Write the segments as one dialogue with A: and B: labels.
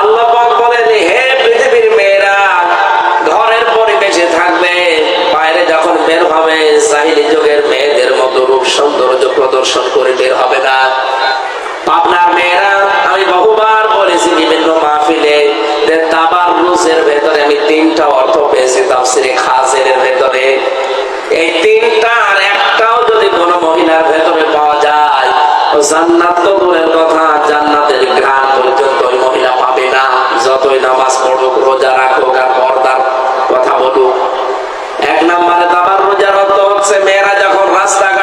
A: আল্লাহ বলেন, হে পৃথিবীর মেয়েরা, ঘরের পরিবেশে থাকবে। বাইরে যখন বের হবে, জাহিলি যুগের মেয়েদের মতো রূপ সৌন্দর্য প্রদর্শন করে বের হবে না। পাবনার মেয়েরা, আমি বহুবার বলেছি বিভিন্ন মাহফিলে তাবার রুজের ভেতরে আমি তিনটা অর্থ পেয়েছি, তাফসিরে খাসের ভেতরে। এই তিনটা আর একটাও যদি কোনো মহিলার ভেতরে পাওয়া যায় জান্নাত তো দূরের কথা জান্নাতের ঘ্রাণ পর্যন্ত যতই নামাজ পড়ুক, রোজা রাখুক আর পর্দার কথা বলুক, এক নাম্বারে দাবার রোজার অর্থ হচ্ছে, মেয়েরা যখন রাস্তাঘাটে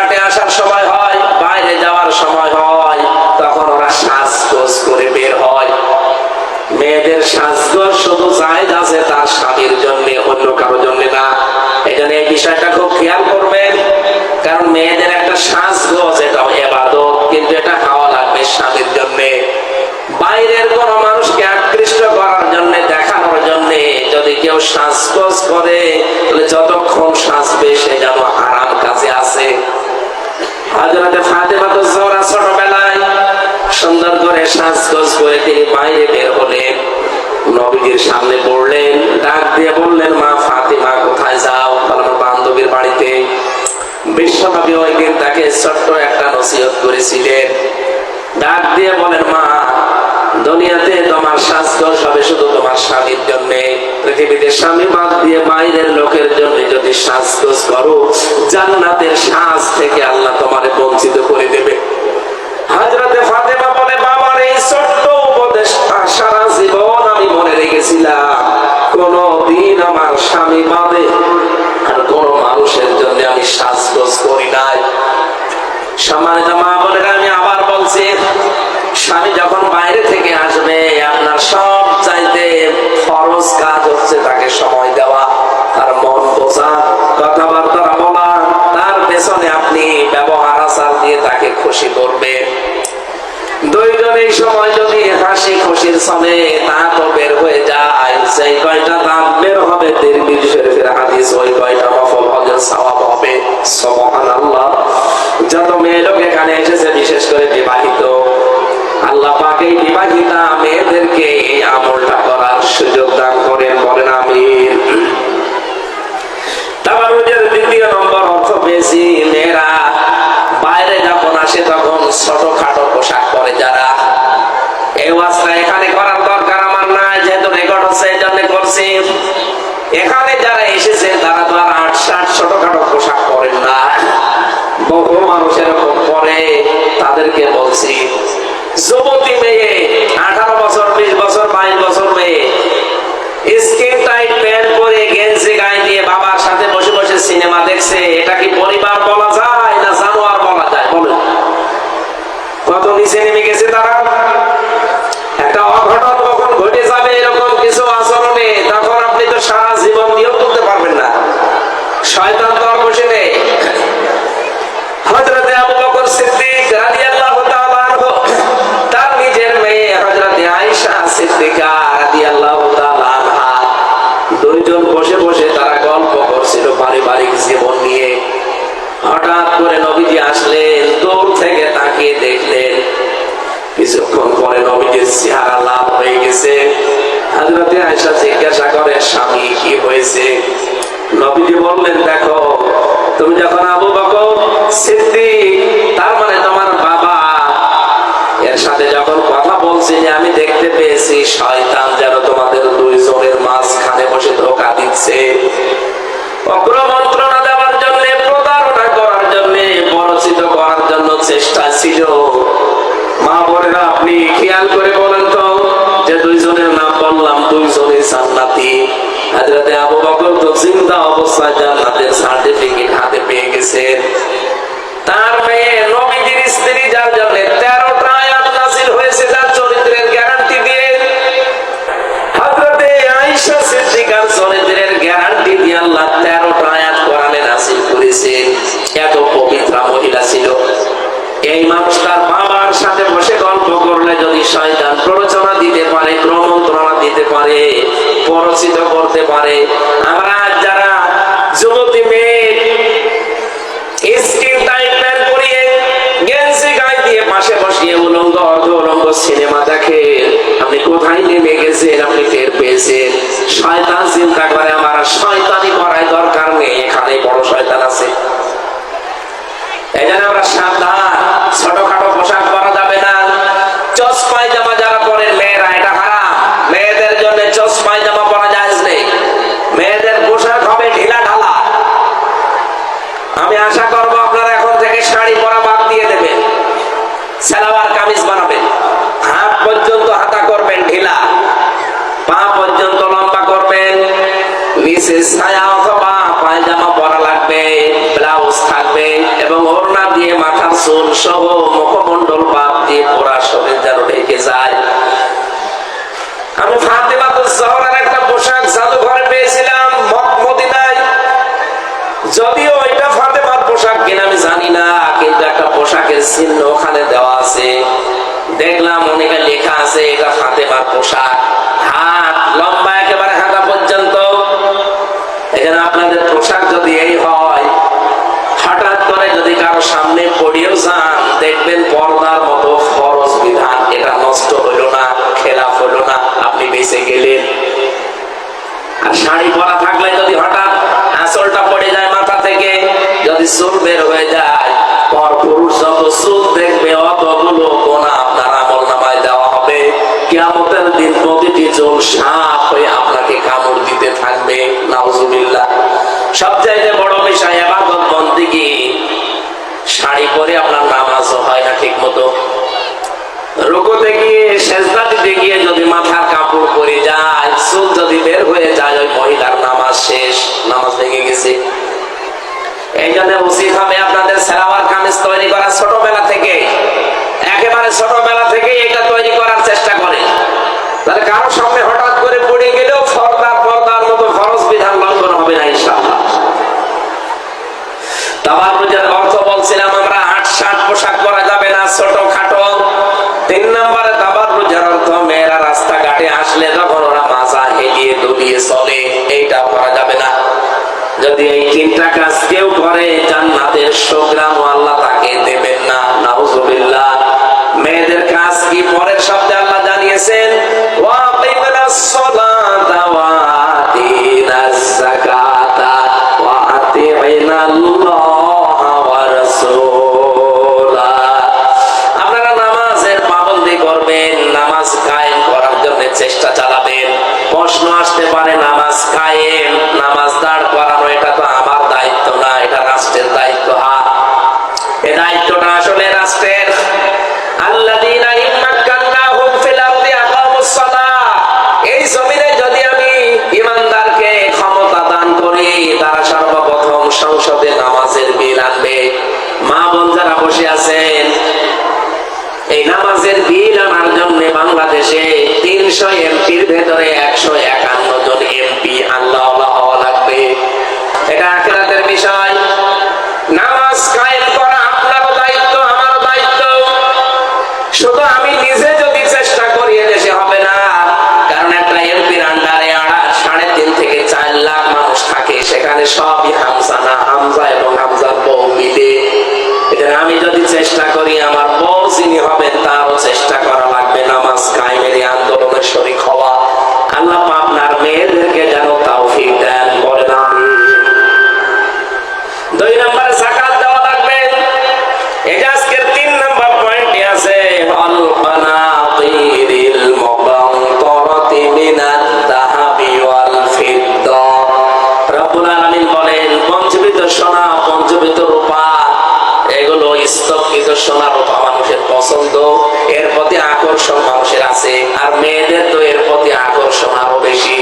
A: সাজগোজ করে তিনি বাইরে বের হলেন। নবীজির সামনে পড়লেন, ডাক দিয়ে বললেন, মা ফাতেমা, কোথায় যাও? আমার বান্ধবীর বাড়িতে। বিশ্বনবী ওই তাকে ছোট্ট একটা নসিহত করেছিলেন। ডাক দিয়ে বলেন, মা, দুনিয়াতে তোমার সাজগোজ হবে শুধু তোমার স্বামীর জন্য। পৃথিবীতে স্বামী বাদ দিয়ে বাইরের লোকের জন্য যদি সাজগোজ করো, জান্নাতের সাজ থেকে আল্লাহ তোমারে বঞ্চিত করে দেবে। হাজরাতে ফাতেমা বলে এই ছোট্ট উপদেশ সারা জীবন আমি মনে রেখেছিলাম কোন দিন আমার স্বামী বাদে আর কোন মানুষের জন্য আমি সাজগোজ করি নাই। সম্মানিত মা বলে আমি আবার বলছি, স্বামী যখন বাইরে থেকে আসবে, আপনার সব চাইতে ফরজ কাজ হচ্ছে তাকে সময় দেওয়া। সনে দাঁত বের হয়ে যায়। সেই কয়টা দাঁত বের হবে শরীফের হাদিস, ওই কয়টা সওয়াব হবে। সুবহানাল্লাহ। যত মেয়ে লোক এখানে এসেছে, বিশেষ করে বিবাহিত, আল্লাহ পাক এই বিবাহিতা মেয়েদেরকে এই আমলটা করার সুযোগ দান এই এখানে যারা এসেছেন, তারা তো আর আট ষাট ছোটখাটো পোশাক পরেন না। বহু মানুষ এরকম পরে, তাদেরকে বলছি, যুবতী মেয়ে, আঠারো বছর, বিশ বছর, বাইশ বছর মেয়ে স্কিন টাইট প্যান্ট পরে গেঞ্জি গায়ে দিয়ে বাবার সাথে বসে বসে সিনেমা দেখছে। এটা কি পরিবার বলা যায় না জানোয়ার বলা যায়? বলুন। কত নিচে নেমে দুইজন বসে বসে তারা গল্প করছিল পারিবারিক জীবন নিয়ে। হঠাৎ করে নবীজি আসলেন, দূর থেকে তাকিয়ে দেখলেন। কিছুক্ষণ পরে নবীজির চেহারা লাভ হয়ে গেছে। হযরতে আয়েশা জিজ্ঞাসা করে, স্বামী, কি হয়েছে? নবীজি বললেন, দেখো, তুমি যখন আবু বকর সিদ্দিক, তার শয়তান যেন তোমাদের দুইজনের মাঝখানে বসে ধোকা দিচ্ছে। অগ্রমন্ত্রণা দেওয়ার জন্য, প্রতারণা করার জন্য পরিচিত করার জন্য চেষ্টা ছিল। মা বোনেরা, আপনি খেয়াল করে বলেন তো, যে দুইজনের নাম বললাম, দুইজনই জান্নাতি। হাজরাতে আবু বকর তো জিন্দা অবস্থায় জান্নাতের সার্টিফিকেট হাতে পেয়ে গেছেন তার মেয়ে নবীজির স্ত্রী, যার জন্য আল্লাহ আয়াত কোরআনে নাজিল করেছেন। এত পবিত্র মহিলা ছিল। এই মানুষটার বাবার সাথে বসে গল্প করলে যদি শয়তান দিতে পারে দিতে পারে, পরিচিত করতে পারে, আমরা যারা যুবতী মেয়ে টাইট প্যান্ট পরিয়ে গেঞ্জি গায়ে দিয়ে পাশে বসিয়ে উলঙ্গ, অর্ধ উলঙ্গ সিনেমা দেখে কোথায় নেমে গেছেন আপনি টের পেয়েছেন। শয়তান চিন্তা করে আমার শয়তানি করায় দরকার নেই। এখানে বড় শয়তান আছে। জন্য আমরা সাবধান ছোটখাটো পোশাক পরা যাবে না চস পায়জামা যারা পরেন মেয়েরা এটা হারাম মেয়েদের জন্য চস পায়জামা পরা যায় নেই মেয়েদের পোশাক হবে ঢিলা ঢালা আমি আশা করব আপনারা এখন থেকে শাড়ি পরা বাদ দিয়ে দেবেন সালোয়ার কামিজ বানাবেন হাত পর্যন্ত হাতা করবেন ঢিলা পা পর্যন্ত লম্বা করবেন নিচে ছায়া অথবা পায়জামা পরা লাগবে ব্লাউজ থাকবে এবং ওড়না দিয়ে মাথার চুল সহ মুখমণ্ডল বাদ দিয়ে পোড়া শরীর যেন ঢেকে যায়। আমি ফাতেমা তো জহরের একটা পোশাক জাদুঘরে পেয়েছিলাম মদিনায় যদিও এটা ফাতেমার পোশাক কিনা আমি জানি না, কিন্তু একটা পোশাকের চিহ্ন ওখানে দেওয়া আছে। দেখলাম অনেকে লেখা আছে এটা ফাতেমার পোশাক। হাত লম্বা একেবারে হাঁটা পর্যন্ত। এখানে আপনাদের পোশাক যদি এই হয় হঠাৎ করে যদি কারও সামনে পড়িয়েও যান, দেখবেন পর্দার মতো ফরজ বিধান। এটা নষ্ট হলো না, খেলাফ হলো না, আপনি বেঁচে গেলেন। আর শাড়ি পরা থাকলে যদি হঠাৎ আঁচলটা পড়ে যায় মাথা থেকে, যদি চুল বের হয়ে যায় পর পুরুষ যত চুল দেখবে, অতগুলো গোনা আপনার আমল নামায় দেওয়া হবে। কিয়ামতের দিন প্রতিটি চুল সাপ হয়ে আপনাকে কামড় দিতে থাকবে, নাউজুবিল্লাহ। সবচাইতে বড় বিষয় শাড়ি পরে আপনার নামাজও হয় না ঠিক মতো রুকুতে গিয়ে সেজদা দিতে গিয়ে যদি মাথার কাপড় পরে যায় চুল যদি বের হয়ে যায়, ওই মহিলার নামাজ শেষ, নামাজ ভেঙে গেছে। এই জন্য উচিত হবে আপনাদের সেলাওয়ার কামিজ তৈরি করা ছোটবেলা থেকে। একেবারে ছোটবেলা থেকে এটা তৈরি করার চেষ্টা করে তাহলে কারও সামনে হঠাৎ করে পড়ে গেলেও ফর্দার পর্দার মতো ফরজ বিধান লঙ্ঘন হবে না ইনশাআল্লাহ তাবারুজের অর্থ বলছিলাম আমরা আট ষাট পোশাক পরা যাবে না, ছোট খাটো। তিন নম্বরে তাবারুজের অর্থ মেয়েরা রাস্তাঘাটে আসলে তখন ওরা মাজা হেলিয়ে দুলিয়ে চলে, এইটা করা যাবে না। যদি এই তিনটা কাজ কেউ করে, জান্নাতের সোগ্রাম আল্লাহ তাকে দেবেন না। নাউজুবিল্লাহ। মেয়েদের কাজ কি পরের শব্দে আল্লাহ জানিয়েছেন ওয়াকিমনাস শুধু সোনা রূপা মানুষের পছন্দ, এর প্রতি আকর্ষণ মানুষের আছে, আর মেয়েদের তো এর প্রতি আকর্ষণ আরও বেশি।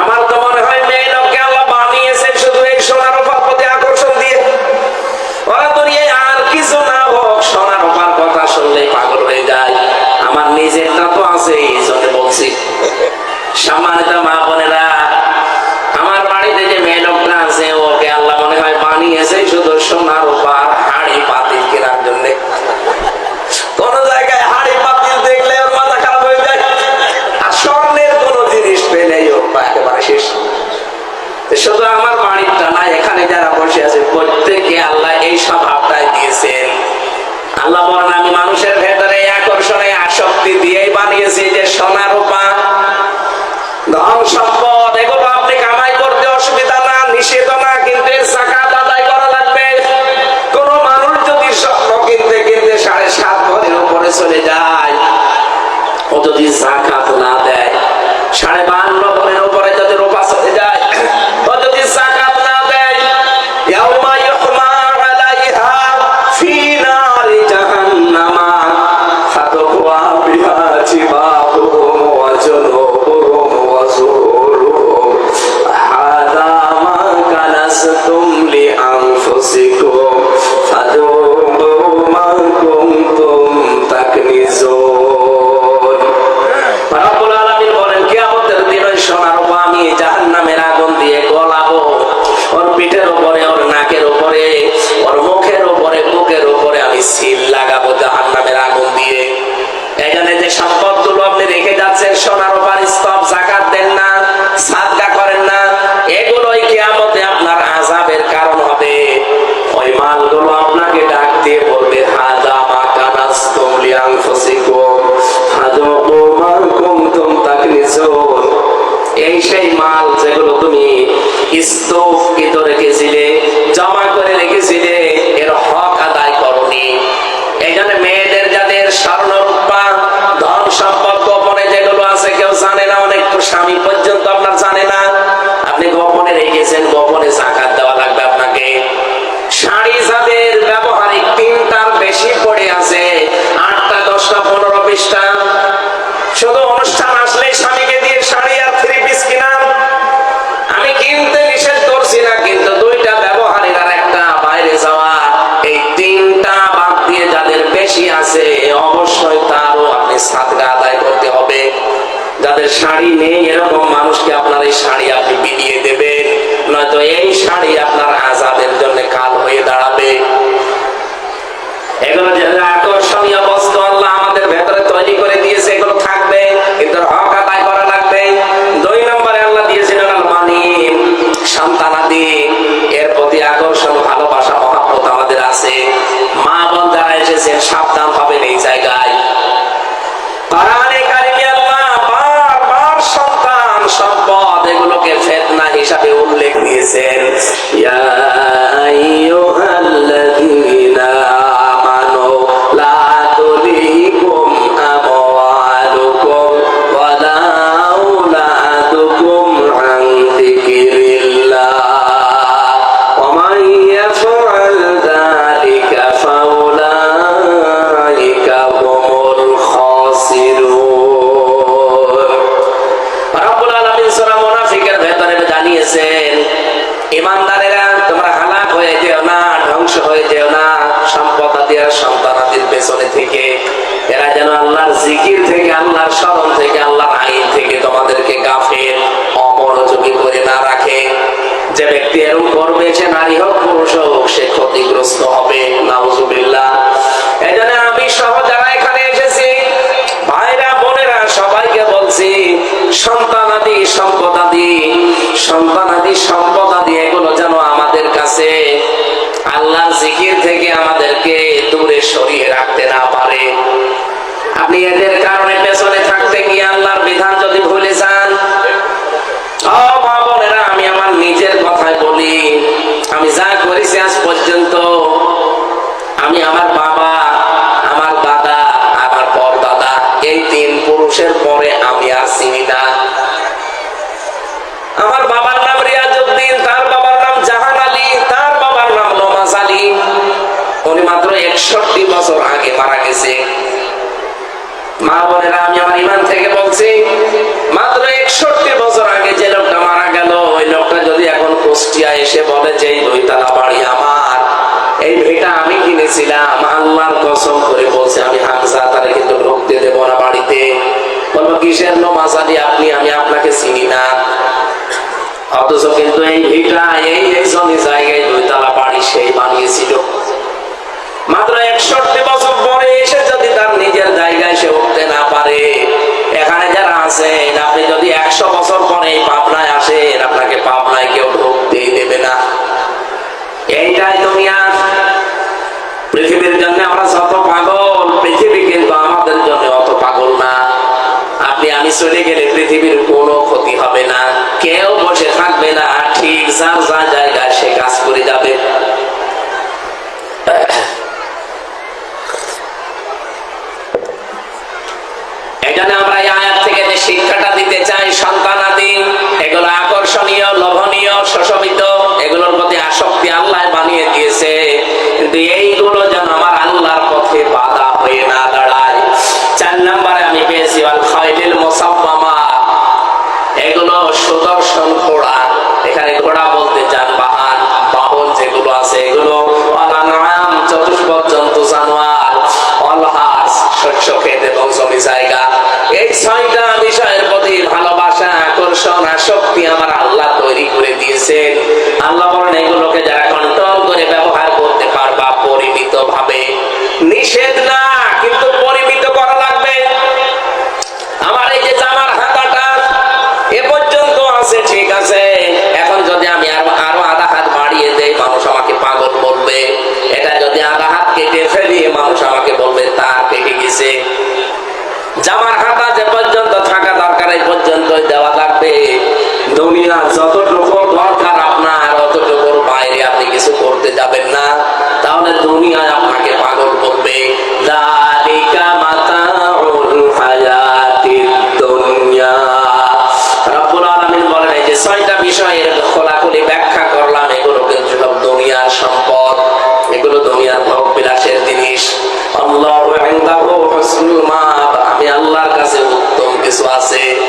A: আমার তো মনে হয় মেয়ে লোককে আল্লাহ বানিয়েছে শুধু এই সোনার রূপার প্রতি আকর্ষণ দিয়ে। ওরা দুনিয়ায় আর কিছু না হোক, সোনার রূপার কথা শুনলেই পাগল হয়ে যায়। আমার নিজেরটা তো আছে, এই জন্য বলছি। সম্মানিত শুধু আমার বাড়িটা না, এখানে যারা বসে আছে, প্রত্যেকে আল্লাহ এই স্বভাবটাই দিয়েছেন। আল্লাহ বলেন, আমি মানুষের ভেতরে আকর্ষণে আসক্তি দিয়েই বানিয়েছি যে সোনা রূপা আপনার এই শাড়ি আপনি বিলিয়ে দেবেন। নয়তো এই শাড়ি আপনার যে ব্যক্তি করবে সে নারী হোক, পুরুষ হোক, সে ক্ষতিগ্রস্ত হবে। নাউজুবিল্লাহ। আমি সহ যারা এখানে এসেছি, ভাইরা, বোনেরা, সবাইকে বলছি, সন্তানাদি, সম্পদাদি সন্তানাদি, সম্পদাদি, এগুলো যেন আমাদের কাছে আল্লাহর জিকির থেকে আমাদেরকে দূরে সরিয়ে রাখতে না পারে। আপনি এদের কারণে পেছনে থাকতে গিয়ে আল্লাহর বিধান যদি ভুলে যান একষট্টি বছর আগে মারা গেছে। মা বোনেরা আমি আমার ইমান থেকে বলছি, মাত্র একষট্টি বছর আগে যে লোকটা মারা গেল, ওই লোকটা যদি এখন কুষ্টিয়া এসে বলে যে, এই দুইতলা বাড়ি আমার, এই ভিটা আমি কিনেছিলাম, আল্লাহর কসম করে বলছে, আমি হামজা তারে কিন্তু ঢুকতে দেবো না বাড়িতে। বলব কিসের নমাজ আলী আপনি, আমি আপনাকে চিনি না। অথচ কিন্তু এই ভিটা, এই একজনই জায়গায় দুইতলা বাড়ি সেই বানিয়েছিল। মাত্র একষট্টি বছর পরে এসে যদি তার নিজের জায়গায় সে উঠতে না পারে, এখানে যারা আছেন, আপনি যদি একশো বছর পরে এই পাবনায় আসেন, আপনাকে পাবনায় কেউ ঢুকতেই দেবে না। এইটাই দুনিয়া পৃথিবীর জন্য আমরা যত পাগল, পৃথিবী কিন্তু আমাদের জন্য অত পাগল না। আপনি আমি চলে গেলে পৃথিবীর কোনো ক্ষতি হবে না। কেউ বসে থাকবে না ঠিক যার যা জায়গায় সে কাজ করে যাবে। শক্তি আল্লাহ বানিয়ে দিয়েছে। কিন্তু এইগুলো যেন hace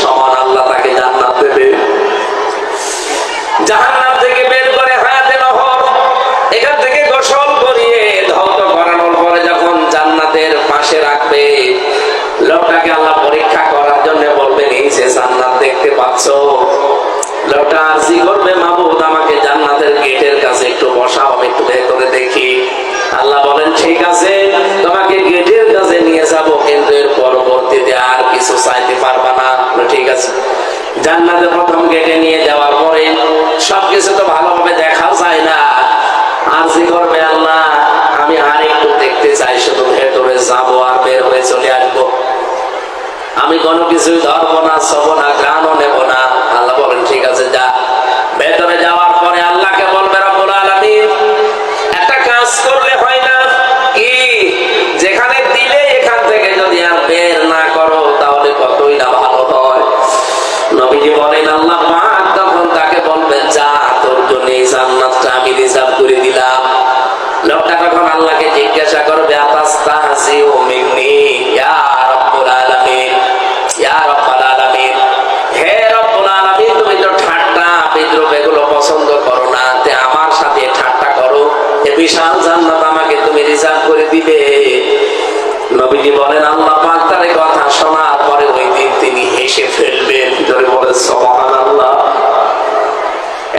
A: সমান আল্লাহ তাকে জান্নাত দেবে। জাহান্নাম থেকে বের করে হায়াতে নহর, এখান থেকে গোসল করিয়ে ধৌত করানোর পরে যখন জান্নাতের পাশে রাখবে, লোকটাকে আল্লাহ পরীক্ষা করার জন্য বলবে এই যে জান্নাত দেখতে পাচ্ছ, লোকটা আরজি করবে মাহবুদ আমাকে জান্নাতের গেটের কাছে একটু বসাও, আমি একটু ভেতরে দেখি। আল্লাহ বলেন, ঠিক আছে, তোমাকে গেটের যাব, কিন্তু এর পরবর্তীতে আর কিছু চাইতে পারবা না। ঠিক আছে। জান্নাতের প্রথম গেটে নিয়ে যাওয়ার পরে সবকিছু তো ভালোভাবে দেখা যায় না। আর যে করবে আল্লাহ আমি আর একটু দেখতে চাই, শুধু ভেতরে যাব আর বের হয়ে চলে আসব। আমি কোনো কিছুই ধরবো না, সব না, গানও নেব না। দিবে নবীজি বলেন, আল্লাহ পাক তার কথা শোনার পরে ওই দিন তিনি হেসে ফেলবেন। ভিতরে বলে সমান আল্লাহ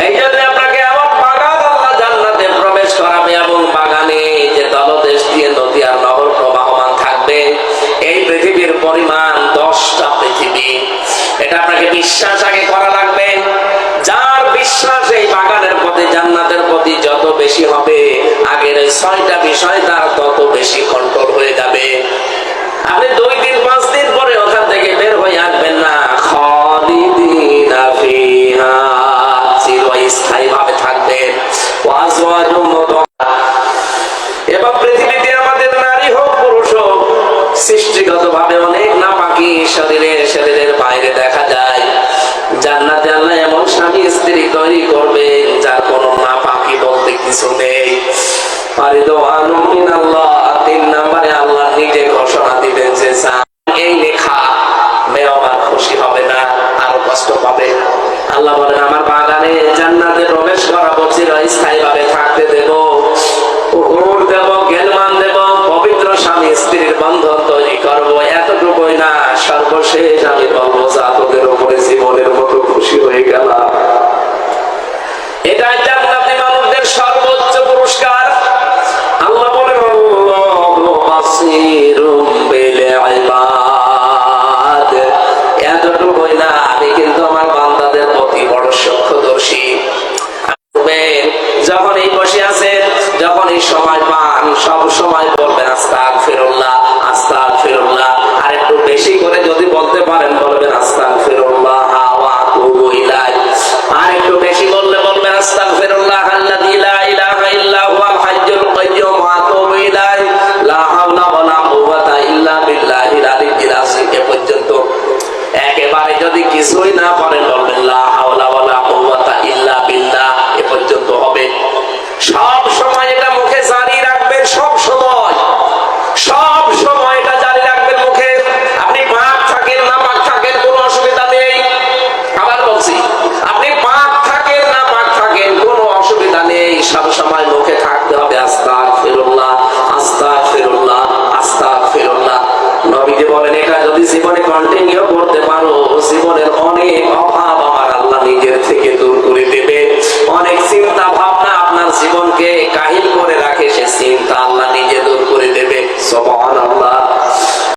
A: এই জন্য আপনাকে আমার বাগান আল্লাহ জান্নাতে প্রবেশ করাবে এবং বাগানে যে দলদেশ দিয়ে নদী আর নগর প্রবাহমান থাকবে, এই পৃথিবীর পরিমাণ দশটা পৃথিবী। এটা আপনাকে বিশ্বাস আগে করা লাগবে। যার বিশ্বাস এই বাগানের প্রতি, জান্নাতের প্রতি যত বেশি হবে ছয়টা বিষয় তার তত বেশি কন্ট্রোল হয়ে যাবে। আপনি দুই দিন, পাঁচ দিন পরে ওখান থেকে বের হয়ে আসবেন না। চিরস্থায়ী ভাবে থাকবেন। ورضوان من الله بصير بالعباد يا دكتور কিছুই না পারে